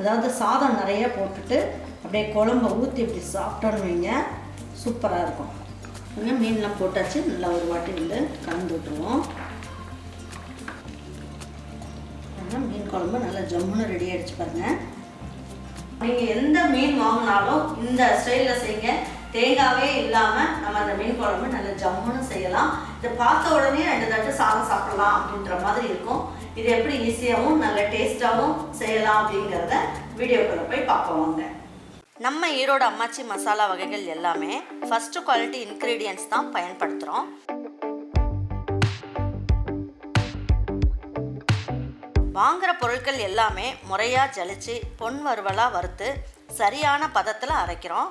அதாவது சாதம் நிறைய போட்டுட்டு அப்படியே குழம்ப ஊற்றி இப்படி சாப்பிட்டோன்னு வைங்க. சூப்பராக இருக்கும். இங்கே மீன்லாம் போட்டாச்சு. நல்லா ஒரு வாட்டி வந்து கலந்து விட்டுருவோம். அதனால் மீன் குழம்பு நல்லா ஜம்முன்னு ரெடி ஆகிடுச்சு பாருங்கள் நீங்கள் எந்த மீன் வாங்கினாலும் இந்த ஸ்டைலில் செய்யுங்க. தேங்காவே இல்லாமல் நம்ம அந்த மீன் குழம்பு நல்ல ஜம்முன்னு செய்யலாம். இதை பார்த்த உடனே ரெண்டு தட்டு சாதம் சாப்பிடலாம் அப்படின்ற மாதிரி இருக்கும். இது எப்படி ஈஸியாகவும் நல்ல டேஸ்ட்டாகவும் செய்யலாம் அப்படிங்கிறத வீடியோக்குள்ளே போய் பார்ப்போம் நம்ம ஈரோடு அம்மாச்சி மசாலா வகைகள் எல்லாமே ஃபஸ்ட்டு குவாலிட்டி இன்க்ரீடியன்ஸ் தான் பயன்படுத்துகிறோம் வாங்குகிற பொருட்கள் எல்லாமே முறையாக ஜலிச்சு பொன் வறுவலாக வறுத்து சரியான பதத்தில் அரைக்கிறோம்.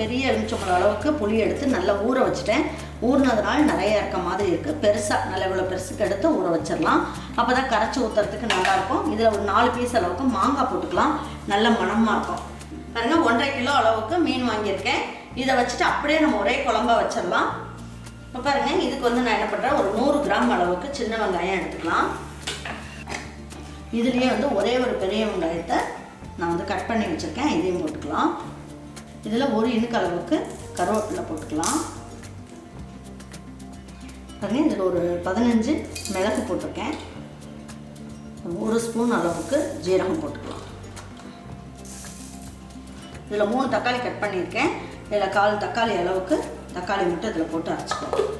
பெரிய எலுமிச்சம்பழம் அளவுக்கு புளி எடுத்து நல்லா ஊற வச்சுட்டேன். ஊறினதுனால நிறைய இருக்க மாதிரி இருக்குது பெருசாக நல்ல இவ்வளோ பெருசுக்கு எடுத்து ஊற வச்சிடலாம். அப்போ தான் கரைச்சி ஊற்றுறதுக்கு நல்லாயிருக்கும் இதில் ஒரு நாலு பீஸ் அளவுக்கு மாங்காய் போட்டுக்கலாம். நல்ல மணமாக இருக்கும். பாருங்கள் ஒன்றரை கிலோ அளவுக்கு மீன் வாங்கியிருக்கேன். இதை வச்சுட்டு அப்படியே நம்ம ஒரே குழம்பா வச்சிடலாம். இப்போ பாருங்கள் இதுக்கு வந்து நான் என்ன பண்ணுறேன் ஒரு நூறு கிராம் அளவுக்கு சின்ன வெங்காயம் எடுத்துக்கலாம். இதுலேயே வந்து ஒரே ஒரு பெரிய வெங்காயத்தை நான் வந்து கட் பண்ணி வச்சுருக்கேன். இதையும் போட்டுக்கலாம். இதில் ஒரு இனுக்கு அளவுக்கு கருவேப்பிலை போட்டுக்கலாம். பாருங்க இதில் ஒரு பதினஞ்சு மிளகு போட்டிருக்கேன். ஒரு ஸ்பூன் அளவுக்கு ஜீரகம் போட்டுக்கலாம். இதில் மூணு தக்காளி கட் பண்ணியிருக்கேன். இதில் கால் தக்காளி அளவுக்கு தக்காளி மட்டும் இதில் போட்டு அரைச்சிக்கலாம்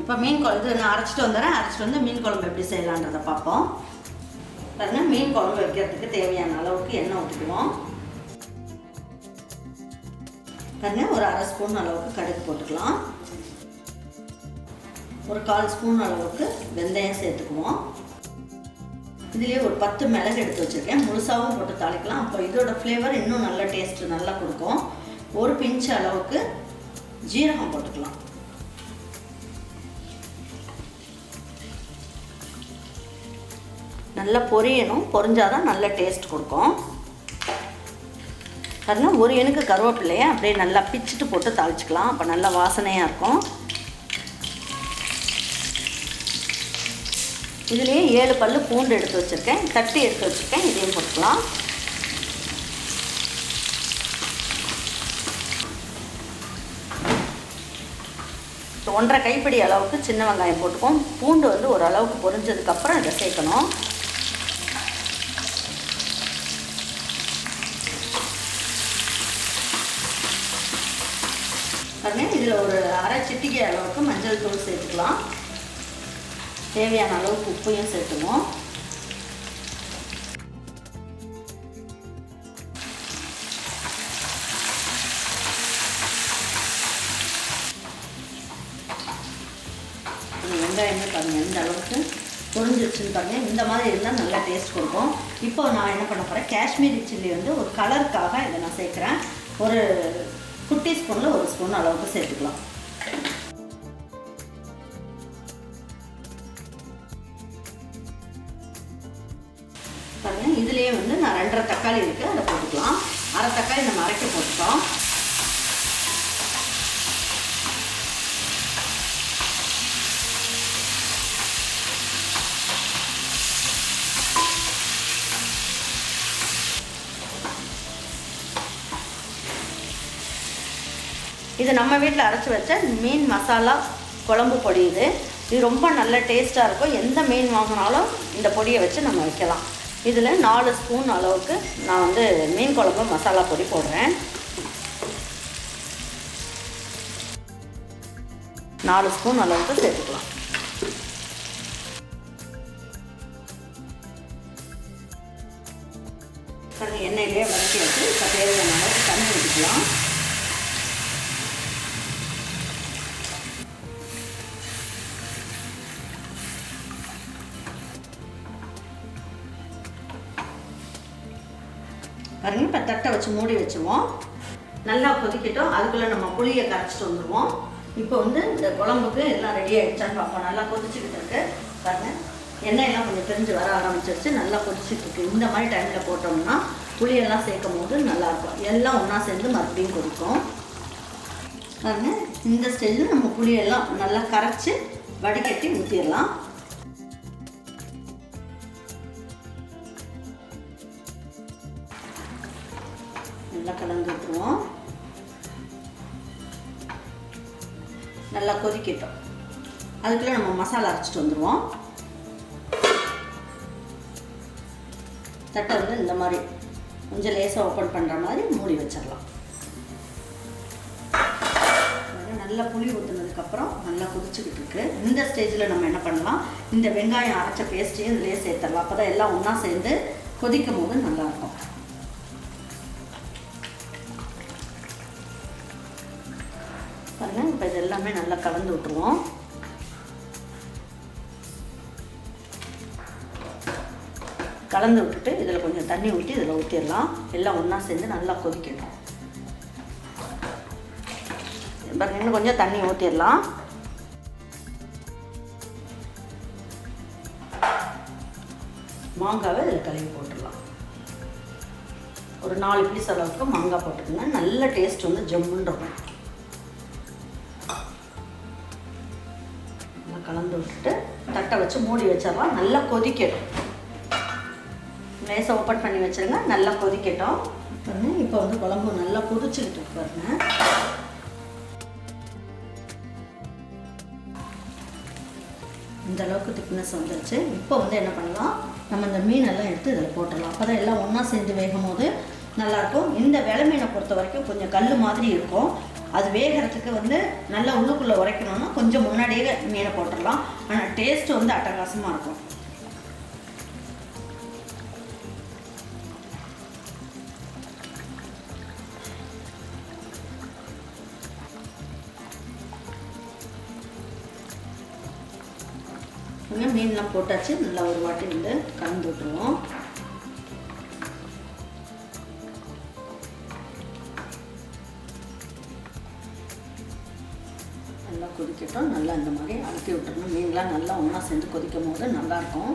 இப்போ மீன் குழம்பு இது நான் அரைச்சிட்டு வந்துடுறேன். அரைச்சிட்டு வந்து மீன் குழம்பு எப்படி செய்யலான்றதை பார்ப்போம். பாருங்கள் மீன் குழம்பு வைக்கிறதுக்கு தேவையான அளவுக்கு எண்ணெய் ஊற்றிக்குவோம். பாருங்க ஒரு அரை ஸ்பூன் அளவுக்கு கடுகு போட்டுக்கலாம். ஒரு கால் ஸ்பூன் அளவுக்கு வெந்தயம் சேர்த்துக்குவோம். இதுலேயே ஒரு பத்து மிளகு எடுத்து வச்சுருக்கேன். முழுசாகவும் போட்டு தாளிக்கலாம். அப்போ இதோட ஃப்ளேவர் இன்னும் நல்ல டேஸ்ட்டு நல்லா கொடுக்கும். ஒரு பிஞ்சு அளவுக்கு ஜீரகம் போட்டுக்கலாம். நல்லா பொரியணும். பொரிஞ்சாதான் நல்ல டேஸ்ட் கொடுக்கும். பாருங்க ஒரு எனக்கு கருவேப்பிலையை அப்படியே நல்லா பிச்சுட்டு போட்டு தாளிச்சிக்கலாம். அப்போ நல்லா வாசனையாக இருக்கும். இதுலேயே ஏழு பல்லு பூண்டு எடுத்து வச்சுருக்கேன். தட்டி எடுத்து வச்சுருக்கேன். இதையும் போட்டுக்கலாம். ஒன்றரை கைப்பிடி அளவுக்கு சின்ன வெங்காயம் போட்டுக்கோம் பூண்டு வந்து ஒரு அளவுக்கு பொரிஞ்சதுக்கப்புறம் இதை சேர்க்கணும். பாருங்க இதில் ஒரு அரை சிட்டிகை அளவுக்கு மஞ்சள் தூள் சேர்த்துக்கலாம். தேவையான அளவுக்கு உப்பையும் சேர்த்துவோம் வெங்காயமே பாருங்கள் எந்த அளவுக்கு பொரிஞ்சிருச்சுன்னு பாருங்கள் இந்த மாதிரி இருந்தால் நல்லா டேஸ்ட் கொடுக்கும். இப்போ நான் என்ன பண்ண போகிறேன் காஷ்மீரி சில்லி வந்து ஒரு கலருக்காக இதை நான் சேர்க்குறேன். ஒரு குட்டி ஸ்பூனில் ஒரு ஸ்பூன் அளவுக்கு சேர்த்துக்கலாம். பாருங்கள் இதுலேயே வந்து நான் ரெண்டரை தக்காளி இருக்குது அதை போட்டுக்கலாம். அரை தக்காளி நம்ம அரைக்க போட்டுட்டோம். இது நம்ம வீட்டில் அரைச்சி வச்ச மீன் மசாலா குழம்பு பொடி இது. இது ரொம்ப நல்ல டேஸ்ட்டாக இருக்கும். எந்த மீன் வாங்கினாலும் இந்த பொடியை வச்சு நம்ம வைக்கலாம். இதில் நாலு ஸ்பூன் அளவுக்கு நான் வந்து மீன் குழம்பு மசாலா பொடி போடுறேன். நாலு ஸ்பூன் அளவுக்கு சேர்த்துக்கலாம். எண்ணெயிலே வதக்கி வச்சு தேவையான அளவுக்கு தண்ணி ஊற்றிக்கலாம் தட்டை வச்சு மூடி வச்சுருவோம். நல்லா கொதிக்கட்டும். அதுக்குள்ளே நம்ம புளியை கரைச்சிட்டு வந்துடுவோம் இப்போ வந்து இந்த குழம்புக்கு எல்லாம் ரெடி ஆகிடுச்சான்னு பார்ப்போம். நல்லா கொதிச்சுக்கிட்டு இருக்கு. பாருங்கள் எண்ணெய் எல்லாம் கொஞ்சம் பிரிஞ்சு வர ஆரம்பிச்சிருச்சு. நல்லா கொதிச்சுட்டு இருக்கு. இந்த மாதிரி டைமில் போட்டோம்னா புளியெல்லாம் சேர்க்கும் போது நல்லாயிருக்கும். எல்லாம் ஒன்றா சேர்ந்து மறுபடியும் கொதிக்கும். பாருங்கள் இந்த ஸ்டேஜில் நம்ம புளியெல்லாம் நல்லா கரைச்சி வடிகட்டி ஊற்றிடலாம் நல்லா கலந்து விட்டுருவோம் நல்லா கொதிக்கட்டும். அதுக்குள்ளே நம்ம மசாலா அரைச்சிட்டு வந்துடுவோம் தட்டை வந்து இந்த மாதிரி கொஞ்சம் லேசாக ஓப்பன் பண்ணுற மாதிரி மூடி வச்சிடலாம். நல்லா புளி ஊற்றுனதுக்கப்புறம் நல்லா கொதிச்சுக்கிட்டு இருக்கு. இந்த ஸ்டேஜில் நம்ம என்ன பண்ணலாம்? இந்த வெங்காயம் அரைச்ச பேஸ்ட்டையும் இதிலே சேர்த்துடலாம் அப்போ தான் எல்லாம் ஒன்றா சேர்ந்து கொதிக்கும் போது நல்லாயிருக்கும் இப்போ இது எல்லாமே நல்லா கலந்து விட்டுருவோம். கலந்து விட்டுட்டு இதில் கொஞ்சம் தண்ணி ஊற்றி இதில் ஊற்றிடலாம். எல்லாம் ஒன்றா சேர்ந்து நல்லா கொதிக்கணும் பாருங்க இன்னும் கொஞ்சம் தண்ணி ஊற்றிடலாம். மாங்காவை இதில் கழுவி போட்டுடலாம். ஒரு நாலு பீஸ் அளவுக்கு மாங்காய் போட்டுக்கோங்க. நல்ல டேஸ்ட் வந்து ஜம்முன்னு இருக்கும். தட்டை வச்சு மூடி வச்சிடலாம் நல்லா கொதிக்கட்டும். லேசாக ஓப்பன் பண்ணி வச்சுருங்க. நல்லா கொதிக்கட்டும். பாருங்க இப்போ வந்து குழம்பு நல்லா கொதிச்சுக்கிட்டு பாருங்க. இந்த அளவுக்கு திக்னஸ் வந்துருச்சு. இப்போ வந்து என்ன பண்ணலாம்? நம்ம இந்த மீனெல்லாம் எடுத்து இதில் போட்டுடலாம். அப்போ தான் எல்லாம் ஒன்றா சேர்ந்து வேகும் போது நல்லாயிருக்கும் இந்த விலை மீனை பொறுத்த வரைக்கும் கொஞ்சம் கல் மாதிரி இருக்கும். அது வேகிறதுக்கு வந்து நல்லா உள்ளுக்குள்ளே உரைக்கணும்னா கொஞ்சம் முன்னாடியே மீனை போட்டுடலாம். ஆனால் டேஸ்ட் வந்து அட்டகாசமாக இருக்கும். மீன்லாம் போட்டாச்சு. நல்லா ஒரு வாட்டி வந்து கலந்து விட்டுருவோம். நல்லா கொதிக்கட்டும். நல்லா இந்த மாதிரி அழுத்தி விட்டுறணும் மீன்லாம் நல்லா ஒன்றா சேர்ந்து கொதிக்கும் போது நல்லாயிருக்கும்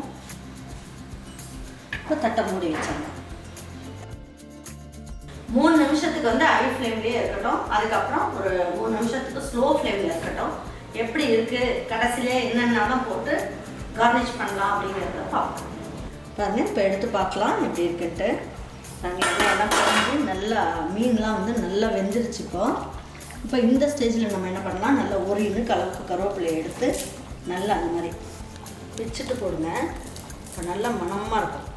இப்போ தட்டை மூடி வச்சிடலாம். மூணு நிமிஷத்துக்கு வந்து ஹை ஃப்ளேம்லேயே இருக்கட்டும். அதுக்கப்புறம் ஒரு மூணு நிமிஷத்துக்கு ஸ்லோ ஃப்ளேமில் இருக்கட்டும். எப்படி இருக்குது கடைசியிலே என்னென்னலாம் போட்டு கார்னிஷ் பண்ணலாம் அப்படிங்கிறத பார்ப்போம். பாருங்க இப்போ எடுத்து பார்க்கலாம். எப்படி இருக்குன்ட்டு. நாங்கள் எல்லாம் நல்லா மீன்லாம் வந்து நல்லா வெந்துருச்சு இப்போ. இப்போ இந்த ஸ்டேஜில் நம்ம என்ன பண்ணலாம்? நல்லா ஒரு இனு கலவுக்கு கருவேப்பிலையை எடுத்து நல்லா அந்த மாதிரி வச்சுட்டு போடுங்க. இப்போ நல்லா மணமாக இருக்கும்.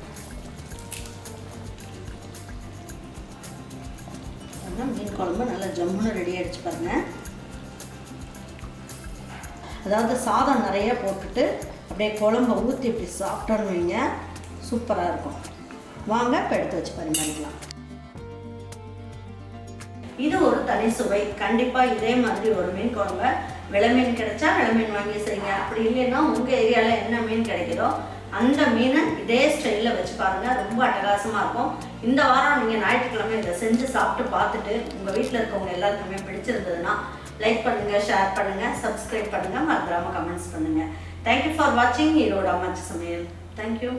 பாருங்க, மீன் குழம்பு நல்லா ஜம்முன்னு ரெடி ஆகிடுச்சு பாருங்கள் அதாவது சாதம் நிறைய போட்டுட்டு அப்படியே குழம்ப ஊற்றி இப்படி சாப்பிட்டோன்னு வைங்க. சூப்பராக இருக்கும். வாங்க இப்போ எடுத்து வச்சு பரிமாறிக்கலாம். இது ஒரு தனி சுவை. கண்டிப்பாக இதே மாதிரி ஒரு மீன் குழம்ப விலை மீன் கிடைச்சா விலை மீன் வாங்கி செய்யுங்க. அப்படி இல்லைன்னா உங்கள் ஏரியாவில் என்ன மீன் கிடைக்குதோ அந்த மீனை இதே ஸ்டைலில் வச்சு பாருங்கள் ரொம்ப அட்டகாசமாக இருக்கும். இந்த வாரம் நீங்கள் ஞாயிற்றுக்கிழமை இதை செஞ்சு சாப்பிட்டு பார்த்துட்டு உங்கள் வீட்டில் இருக்கவங்க எல்லாருக்குமே பிடிச்சிருந்ததுன்னா லைக் பண்ணுங்கள் ஷேர் பண்ணுங்கள் சப்ஸ்கிரைப் பண்ணுங்கள் மறந்துடாமல் கமெண்ட்ஸ் பண்ணுங்கள் தேங்க்யூ ஃபார் வாட்சிங் ஈரோடு அம்மாச்சி சமையல். தேங்க்யூ